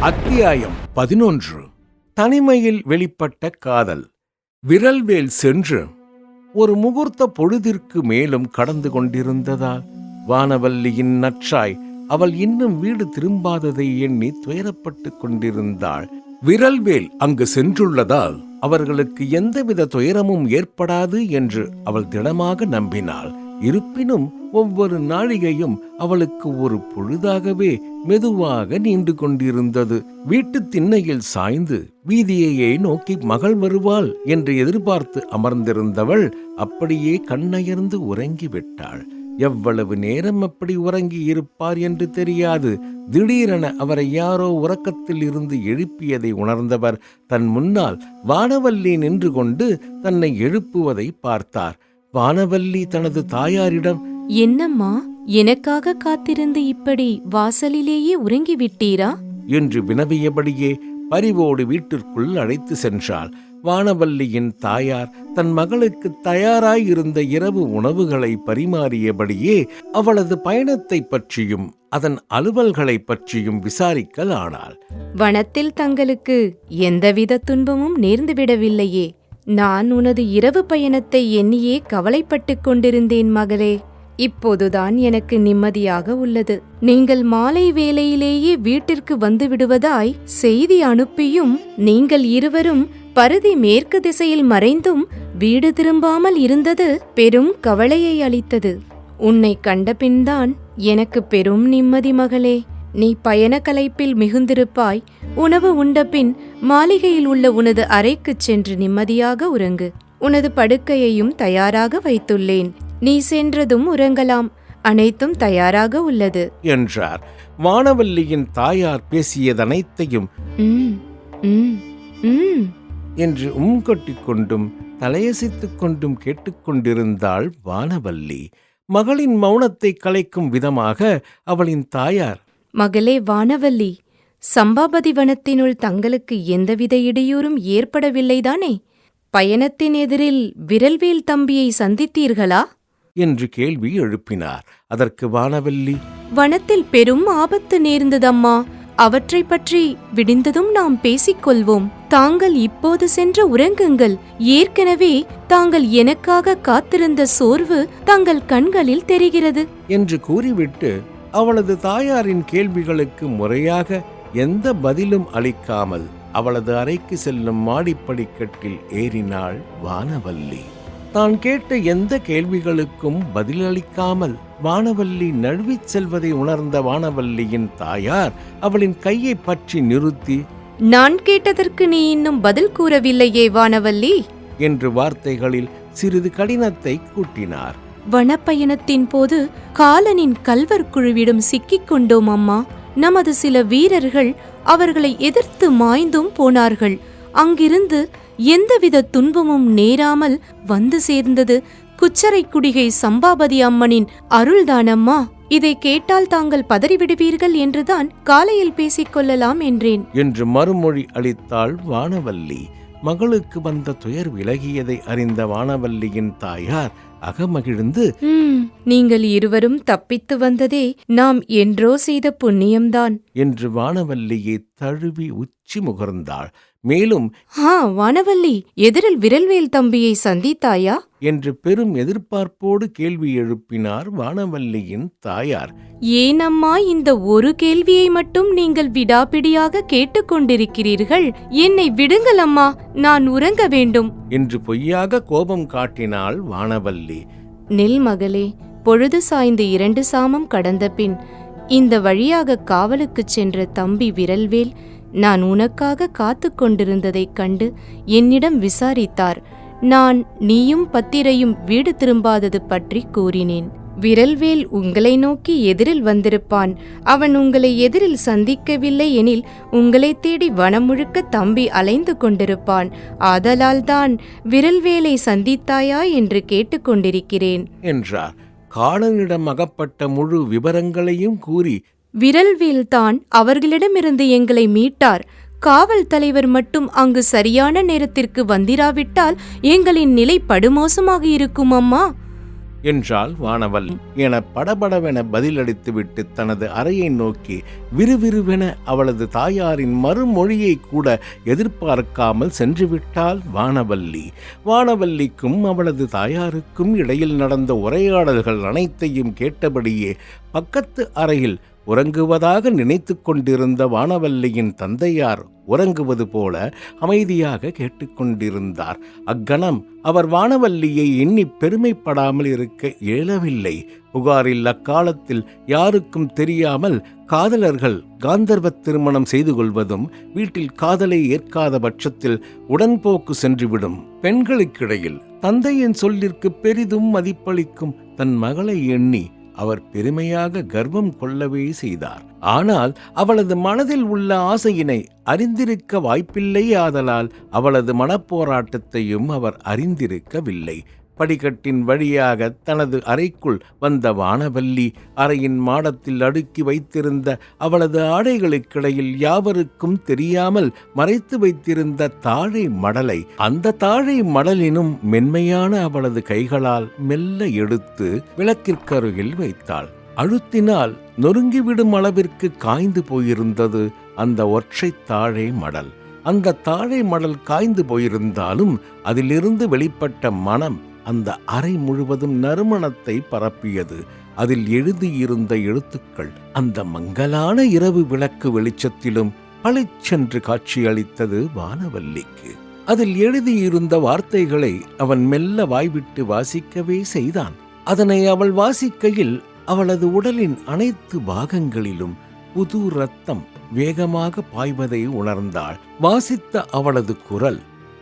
அத்தியாயம் பதினொன்று. தனிமையில் வெளிப்பட்ட காதல். விரல்வேல் சென்று ஒரு முகூர்த்த பொழுதிற்கு மேலும் கடந்து கொண்டிருந்ததால் வானவல்லியின் நற்றாய் அவள் இன்னும் வீடு திரும்பாததை எண்ணி துயரப்பட்டுக் கொண்டிருந்தாள். விரல்வேல் அங்கு சென்றுள்ளதால் அவர்களுக்கு எந்தவித துயரமும் ஏற்படாது என்று அவள் திடமாக நம்பினாள். இருப்பினும் ஒவ்வொரு நாழிகையும் அவளுக்கு ஒரு பொழுதாகவே மெதுவாக நீண்டு கொண்டிருந்தது. வீட்டுத் திண்ணையில் சாய்ந்து வீதியையே நோக்கி மகள் வருவாள் என்று எதிர்பார்த்து அமர்ந்திருந்தவள் அப்படியே கண்ணயர்ந்து உறங்கிவிட்டாள். எவ்வளவு நேரம் அப்படி உறங்கி இருப்பார் என்று தெரியாது. திடீரென அவரை யாரோ உறக்கத்தில் இருந்து எழுப்பியதை உணர்ந்தவர் தன் முன்னால் வானவல்லி நின்று கொண்டு தன்னை எழுப்புவதை பார்த்தார். வானவல்லி தனது தாயாரிடம் என்னம்மா எனக்காக காத்திருந்து இப்படி வாசலிலேயே உறங்கிவிட்டீரா? என்று வினவியபடியே பரிவோடு வீட்டிற்குள் அழைத்து சென்றாள். வானவல்லியின் தாயார் தன் மகளுக்கு தயாராயிருந்த இரவு உணவுகளை பரிமாறியபடியே அவளது பயணத்தைப் பற்றியும் அதன் அலுவல்களைப் பற்றியும் விசாரிக்கலானாள். வனத்தில் தங்களுக்கு எந்தவித துன்பமும் நேர்ந்துவிடவில்லையே. நான் உனது இரவு பயணத்தை எண்ணியே கவலைப்பட்டுக் கொண்டிருந்தேன் மகளே. இப்போதுதான் எனக்கு நிம்மதியாக உள்ளது. நீங்கள் மாலை வேளையிலேயே வீட்டிற்கு வந்து விடுவதாய் செய்தி அனுப்பியும் நீங்கள் இருவரும் பருதி மேற்கு திசையில் மறைந்தும் வீடு திரும்பாமல் இருந்தது பெரும் கவலையை அளித்தது. உன்னை கண்டபின்தான் எனக்கு பெரும் நிம்மதி மகளே. நீ பயண கலைப்பில் மிகுந்திருப்பாய். உணவு உண்டபின் மாளிகையில் உள்ள உனது அறைக்குச் சென்று நிம்மதியாக உறங்கு. உனது படுக்கையையும் தயாராக வைத்துள்ளேன். நீ சென்றதும் உறங்கலாம். அனைத்தும் தயாராக உள்ளது. என்றார். வானவல்லியின் தாயார் பேசியதனைத்தையும் என்று உம் கொண்டும் தலையசைத்துக் கொண்டும் கேட்டுக்கொண்டிருந்தாள் வானவல்லி. மகளின் மௌனத்தை கலைக்கும் விதமாக அவளின் தாயார் மகளே வானவல்லி சம்பாபதி வனத்தினுள் தங்களுக்கு எந்தவித இடையூறும் ஏற்படவில்லைதானே? பயணத்தின் எதிரில் விரல்வேல் தம்பியை சந்தித்தீர்களா? என்று கேள்வி எழுப்பினார். அதற்கு வானவல்லி வனத்தில் பெரும் ஆபத்து நேர்ந்ததம்மா. அவற்றைப் பற்றி விடிந்ததும் நாம் பேசிக்கொள்வோம். தாங்கள் இப்போது சென்று உறங்குங்கள். ஏற்கனவே தாங்கள் எனக்காக காத்திருந்த சோர்வு தங்கள் கண்களில் தெரிகிறது. என்று கூறிவிட்டு அவளது தாயாரின் கேள்விகளுக்கு முறையாக எந்த பதிலும் அளிக்காமல் அவளது அறைக்கு செல்லும் மாடிப்படிக்கட்டில் ஏறினாள் வானவல்லி. தான் கேட்ட எந்த கேள்விகளுக்கும் பதிலளிக்காமல் வானவல்லி நழுவிச் செல்வதை உணர்ந்த வானவல்லியின் தாயார் அவளின் கையை பற்றி நிறுத்தி நான் கேட்டதற்கு நீ இன்னும் பதில் கூறவில்லையே வானவல்லி? என்று வார்த்தைகளில் சிறிது கடினத்தை கூட்டினார். வனப்பயணத்தின் போது காலனின் கல்வர் குழுவிடம் சிக்கிக் கொண்டோம் அம்மா. நமது சில வீரர்கள் அவர்களை எதிர்த்து மாய்ந்தும் போனார்கள். அங்கிருந்து எந்தவித துன்பமும் நேராமல் வந்து சேர்ந்தது குச்சரை குடிகை சம்பாபதி அம்மனின் அருள்தானம்மா. இதை கேட்டால் தாங்கள் பதறிவிடுவீர்கள் என்றுதான் காலையில் பேசிக்கொள்ளலாம் என்றேன். என்று மறுமொழி அளித்தாள் வானவல்லி. மகளுக்கு வந்த துயர் விலகியதை அறிந்த வானவல்லியின் தாயார் அகமகிழ்ந்து "ம், நீங்கள் இருவரும் தப்பித்து வந்ததே நாம் என்றோ செய்த புண்ணியம்தான். என்று வானவல்லியை தழுவி உச்சி முகர்ந்தாள். மேலும் ஆ வானவல்லி எதிரில் விரல்வேல் தம்பியை சந்தித்தாயா? என்று பெரும் எதிர்பார்ப்போடு கேள்வி எழுப்பினார் வானவல்லியின் தாயார். ஏனம்மா இந்த ஒரு கேள்வியை மட்டும் நீங்கள் விடாப்பிடியாக கேட்டுக்கொண்டிருக்கிறீர்கள் என்னை விடுங்கள் அம்மா நான் உறங்க வேண்டும். என்று பொய்யாக கோபம் காட்டினாள் வானவல்லி. நெல் மகளே பொழுது சாய்ந்து இரண்டு சாமம் கடந்த பின் இந்த வழியாக காவலுக்குச் சென்ற தம்பி விரல்வேல் நான் உனக்காக காத்து கொண்டிருந்ததைக் கண்டு என்னிடம் விசாரித்தார். நான் நீயும் பத்திரையும் வீடு திரும்பாதது பற்றி கூறினேன். விரல்வேல் உங்களை நோக்கி எதிரில் வந்திருப்பான். அவன் உங்களை எதிரில் சந்திக்கவில்லை எனில் உங்களைத் தேடி வனம் முழுக்க தம்பி அலைந்து கொண்டிருப்பான். ஆதலால்தான் விரல்வேலை சந்தித்தாயா என்று கேட்டுக்கொண்டிருக்கிறேன். என்றார். காலனிடம் அகப்பட்ட முழு விவரங்களையும் கூறி விரல்வேல் தான் அவர்களிடமிருந்து எங்களை மீட்டார். காவல் தலைவர் மட்டும் அங்கு சரியான நேரத்திற்கு வந்திராவிட்டால் எங்களின் நிலை படுமோசமாக இருக்கும் அம்மா. என்றாள் வானவல் என படபடவென பதிலளித்துவிட்டு தனது அறையை நோக்கி விறுவிறுவென அவளது தாயாரின் மறுமொழியை கூட எதிர்பார்க்காமல் சென்றுவிட்டாள் வானவல்லி. வானவல்லிக்கும் அவளது தாயாருக்கும் இடையில் நடந்த உரையாடல்கள் அனைத்தையும் கேட்டபடியே பக்கத்து அறையில் உறங்குவதாக நினைத்து கொண்டிருந்த வானவல்லியின் தந்தையார் உறங்குவது போல அமைதியாக கேட்டுக்கொண்டிருந்தார். அக்கணம் அவர் வானவல்லியை எண்ணி பெருமைப்படாமல் இருக்க இயலவில்லை. புகாரில் அக்காலத்தில் யாருக்கும் தெரியாமல் காதலர்கள் காந்தர்வ திருமணம் செய்து கொள்வதும் வீட்டில் காதலை ஏற்காத பட்சத்தில் உடன்போக்கு சென்றுவிடும். பெண்களுக்கிடையில் தந்தையின் சொல்லிற்கு பெரிதும் மதிப்பளிக்கும் தன் மகளை எண்ணி அவர் பெருமையாக கர்வம் கொள்ளவே செய்தார். ஆனால் அவளது மனதில் உள்ள ஆசையினை அறிந்திருக்க வாய்ப்பில்லை ஆதலால் அவளது மனப்போராட்டத்தையும் அவர் அறிந்திருக்கவில்லை. படிக்கட்டின் வழியாக தனது அறைக்குள் வந்த வானவல்லி அறையின் மாடத்தில் அடுக்கி வைத்திருந்த அவளது ஆடைகளுக்கிடையில் யாவருக்கும் தெரியாமல் மறைத்து வைத்திருந்த தாழை மடலை அந்த தாழை மடலினும் மென்மையான அவளது கைகளால் மெல்ல எடுத்து விளக்கிற்கருகில் வைத்தாள். அழுத்தினால் நொறுங்கிவிடும் அளவிற்கு காய்ந்து போயிருந்தது அந்த ஒற்றை தாழை மடல். அந்த தாழை மடல் காய்ந்து போயிருந்தாலும் அதிலிருந்து வெளிப்பட்ட மனம் அந்த அறை முழுவதும் நறுமணத்தை பரப்பியது. அதில் எழுதியிருந்த எழுத்துக்கள் அந்த மங்கலான இரவு விளக்கு வெளிச்சத்திலும் பளிச்சென்று காட்சியளித்தது வானவல்லிக்கு. அதில் எழுதியிருந்த வார்த்தைகளை அவன் மெல்ல வாய்விட்டு வாசிக்கவே செய்தான். அதனை அவள் வாசிக்கையில் அவளது உடலின் அனைத்து பாகங்களிலும் புது ரத்தம் வேகமாக பாய்வதை உணர்ந்தாள். வாசித்த அவளது குரல்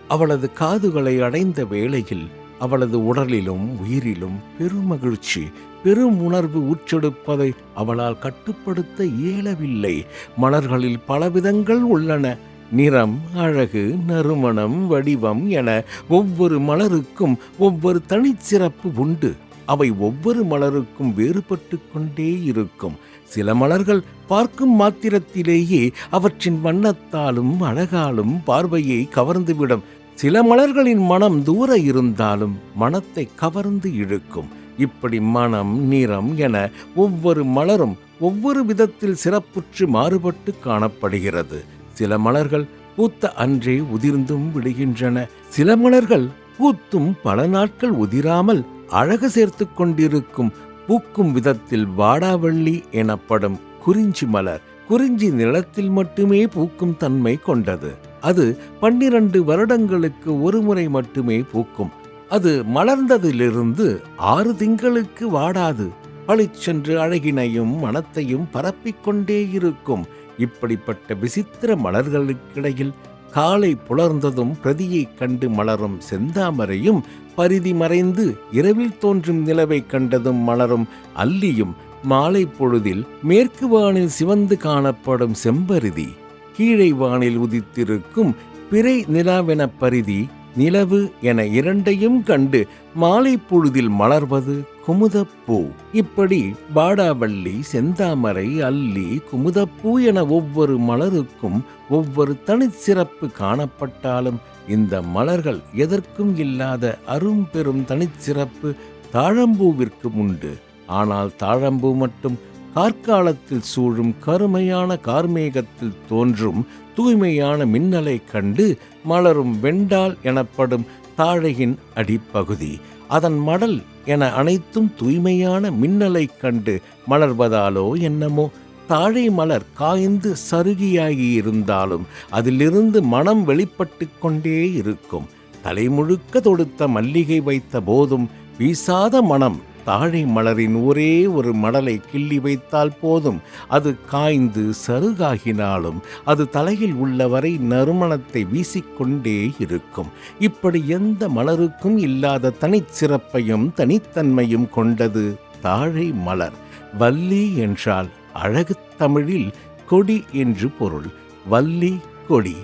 அவளது காதுகளை அடைந்த வேளையில் அவளது உடலிலும் உயிரிலும் பெருமகிழ்ச்சி பெரும் உணர்வு உச்செடுப்பதை அவளால் கட்டுப்படுத்த இயலவில்லை. மலர்களில் பலவிதங்கள் உள்ளன. நிறம் அழகு நறுமணம் வடிவம் என ஒவ்வொரு மலருக்கும் ஒவ்வொரு தனிச்சிறப்பு உண்டு. அவை ஒவ்வொரு மலருக்கும் வேறுபட்டு கொண்டே இருக்கும். சில மலர்கள் பார்க்கும் மாத்திரத்திலேயே அவற்றின் வண்ணத்தாலும் அழகாலும் பார்வையை கவர்ந்துவிடும். சில மலர்களின் மனம் தூர இருந்தாலும் மனத்தை கவர்ந்து இழுக்கும். இப்படி மனம் நிறம் என ஒவ்வொரு மலரும் ஒவ்வொரு விதத்தில் சிறப்புற்று மாறுபட்டு காணப்படுகிறது. சில மலர்கள் பூத்த அன்றே உதிர்ந்தும் விடுகின்றன. சில மலர்கள் பூத்தும் பல நாட்கள் உதிராமல் அழகு சேர்த்து கொண்டிருக்கும். பூக்கும் விதத்தில் வாடாவள்ளி எனப்படும் குறிஞ்சி மலர் குறிஞ்சி நிலத்தில் மட்டுமே பூக்கும் தன்மை கொண்டது. அது பன்னிரண்டு வருடங்களுக்கு ஒரு முறை மட்டுமே பூக்கும். அது மலர்ந்ததிலிருந்து ஆறு திங்களுக்கு வாடாது. பளிச்சென்று அழகினையும் மனத்தையும் பரப்பிக்கொண்டே இருக்கும். இப்படிப்பட்ட விசித்திர மலர்களுக்கிடையில் காலை புலர்ந்ததும் பிரதியைக் கண்டு மலரும் செந்தாமரையும் பரிதி மறைந்து இரவில் தோன்றும் நிலவைக் கண்டதும் மலரும் அல்லியும். மாலை பொழுதில் மேற்கு வானில் சிவந்து காணப்படும் செம்பருதி. கீழை வானில் உதித்திருக்கும் பிறை நிலாவென பரிதி நிலவு என இரண்டையும் கண்டு மாலை பொழுதில் மலர்வது குமுதப்பூ. இப்படி பாடாவள்ளி செந்தாமரை அல்லி குமுதப்பூ என ஒவ்வொரு மலருக்கும் ஒவ்வொரு தனிச்சிறப்பு காணப்பட்டாலும் இந்த மலர்கள் எதற்கும் இல்லாத அரும்பெரும் தனிச்சிறப்பு தாழம்பூவிற்கும் உண்டு. ஆனால் தாழம்பூ மட்டும் கார்காலத்தில் சூழும் கருமையான கார்மேகத்தில் தோன்றும் தூய்மையான மின்னலை கண்டு மலரும் வெண்டால் எனப்படும் தாழையின் அடிப்பகுதி. அதன் மடல் என அனைத்தும் தூய்மையான மின்னலை கண்டு மலர்வதாலோ என்னமோ? தாழை மலர் காய்ந்து சருகியாகி இருந்தாலும் அதிலிருந்து மனம் வெளிப்பட்டு கொண்டே இருக்கும். தலைமுழுக்க தொடுத்த மல்லிகை வைத்த போதும் வீசாத மனம் தாழை மலரின் ஒரே ஒரு மடலை கிள்ளி வைத்தால் போதும். அது காய்ந்து சருகாகினாலும் அது தலையில் உள்ளவரை நறுமணத்தை வீசிக்கொண்டே இருக்கும். இப்படி எந்த மலருக்கும் இல்லாத தனிச்சிறப்பையும் தனித்தன்மையும் கொண்டது தாழை மலர். வள்ளி என்றால் அழகு தமிழில் கொடி என்று பொருள். வள்ளி கொடி.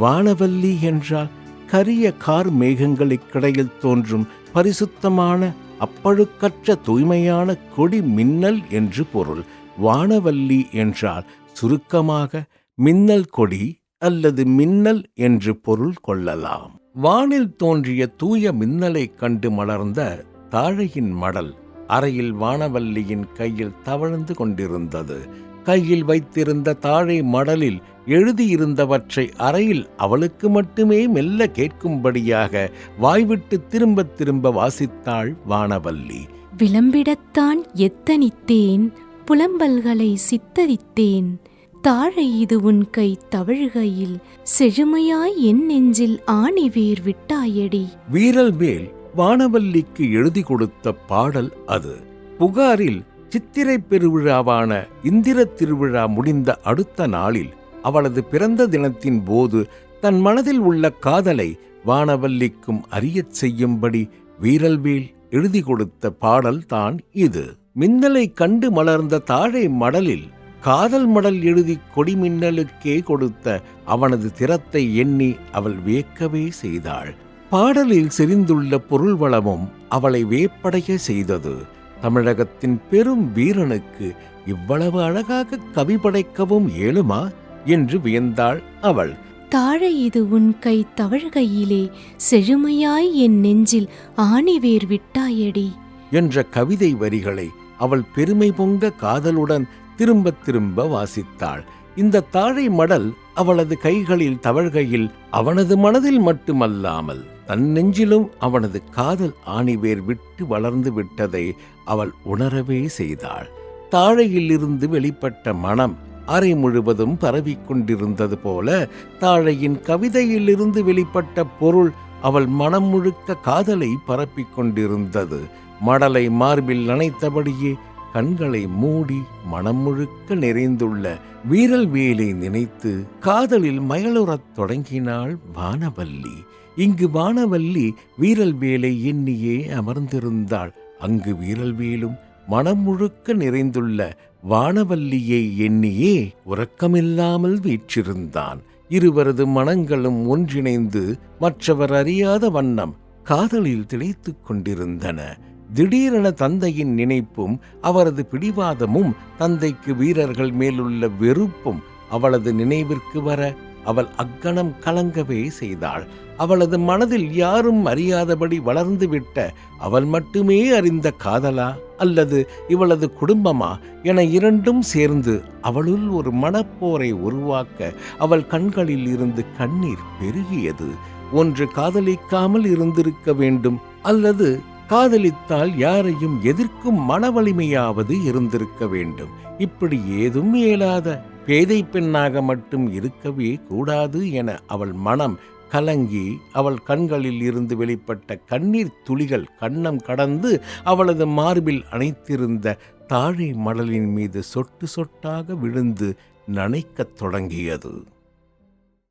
வானவல்லி என்றால் கரிய கார் மேகங்களுக்கிடையில் தோன்றும் பரிசுத்தமான அப்பழுக்கற்ற தூய்மையான கொடி மின்னல் என்று பொருள். வானவல்லி என்றால் சுருக்கமாக மின்னல் கொடி அல்லது மின்னல் என்று பொருள் கொள்ளலாம். வானில் தோன்றிய தூய மின்னலைக் கண்டு மலர்ந்த தாழையின் மடல் அறையில் வானவல்லியின் கையில் தவழ்ந்து கொண்டிருந்தது. கையில் வைத்திருந்த தாழை மடலில் எழுதியிருந்தவற்றை அறையில் அவளுக்கு மட்டுமே மெல்ல கேட்கும்படியாக வாய்விட்டு திரும்பத் திரும்ப வாசித்தாள் வானவல்லி. விளம்பிடத்தான் எத்தனித்தேன் புலம்பல்களை சித்தரித்தேன். தாழை இது உன் கை தவழுகையில் செழுமையாய் என் நெஞ்சில் ஆணிவேர் விட்டாயடி. வீரல்வேல் வானவல்லிக்கு எழுதி கொடுத்த பாடல் அது. புகாரில் சித்திரை பெருவிழாவான இந்திர திருவிழா முடிந்த அடுத்த நாளில் அவளது பிறந்த தினத்தின் போது தன் மனதில் உள்ள காதலை வானவல்லிக்கும் அறியச் செய்யும்படி வீரல்வேல் எழுதி கொடுத்த பாடல் தான் இது. மின்னலை கண்டு மலர்ந்த தாழை மடலில் காதல் மடல் எழுதி கொடிமின்னலுக்கே கொடுத்த அவனது திறத்தை எண்ணி அவள் வியக்கவே செய்தாள். பாடலில் செறிந்துள்ள பொருள் வளமும் அவளை வேப்படைய செய்தது. தமிழகத்தின் பெரும் வீரனுக்கு இவ்வளவு அழகாக கவி படைக்கவும் இயலுமா என்று வியந்தாள் அவள். தாழை இது உன் கை தவழ்கையிலே செழுமையாய் என் நெஞ்சில் ஆணிவேர் விட்டாயடி. என்ற கவிதை வரிகளை அவள் பெருமை பொங்க காதலுடன் திரும்ப திரும்ப வாசித்தாள். இந்த தாழை மடல் அவளது கைகளில் தவழ்கையில் அவனது மனதில் மட்டுமல்லாமல் தன் நெஞ்சிலும் அவனது காதல் ஆணிவேர் விட்டு வளர்ந்து விட்டதை அவள் உணரவே செய்தாள். தாழையிலிருந்து வெளிப்பட்ட மனம் அறை முழுவதும் பரவிக் கொண்டிருந்தது போல தாழையின் கவிதையிலிருந்து வெளிப்பட்ட பொருள் அவள் மனம் முழுக்க காதலை பரப்பிக் கொண்டிருந்தது. மடலை மார்பில் நனைத்தபடியே கண்களை மூடி மனம் முழுக்க நிறைந்துள்ள வீரல் வேலை நினைத்து காதலில் மயலுறத் தொடங்கினாள் வானவல்லி. இங்கு வானவல்லி வீரல் வேலை எண்ணியே அமர்ந்திருந்தாள். அங்கு வீரல்வேலும் மனம் முழுக்க நிறைந்துள்ள வானவல்லியை எண்ணியே உறக்கமில்லாமல் வீற்றிருந்தான். இருவரது மனங்களும் ஒன்றிணைந்து மற்றவர் அறியாத வண்ணம் காதலில் திளைத்துக் கொண்டிருந்தன. திடீரென தந்தையின் நினைப்பும் அவரது பிடிவாதமும் தந்தைக்கு வீரர்கள் மேலுள்ள வெறுப்பும் அவளது நினைவிற்கு வர அவள் அக்கணம் கலங்கவே செய்தாள். அவளது மனதில் யாரும் அறியாதபடி வளர்ந்துவிட்ட அவள் மட்டுமே அறிந்த காதலா அல்லது இவளது குடும்பமா என இரண்டும் சேர்ந்து அவளுள் ஒரு மனப்போரை உருவாக்க அவள் கண்களில் இருந்து கண்ணீர் பெருகியது. ஒன்று காதலிக்காமல் இருந்திருக்க வேண்டும் அல்லது காதலித்தால் யாரையும் எதிர்க்கும் மனவலிமையாவது இருந்திருக்க வேண்டும். இப்படி ஏதும் இயலாத பேதை பெண்ணாக மட்டும் இருக்கவே கூடாது என அவள் மனம் கலங்கி அவள் கண்களில் இருந்து வெளிப்பட்ட கண்ணீர் துளிகள் கண்ணம் கடந்து அவளது மார்பில் அணைத்திருந்த தாழை மடலின் மீது சொட்டு சொட்டாக விழுந்து நனைக்கத் தொடங்கியது.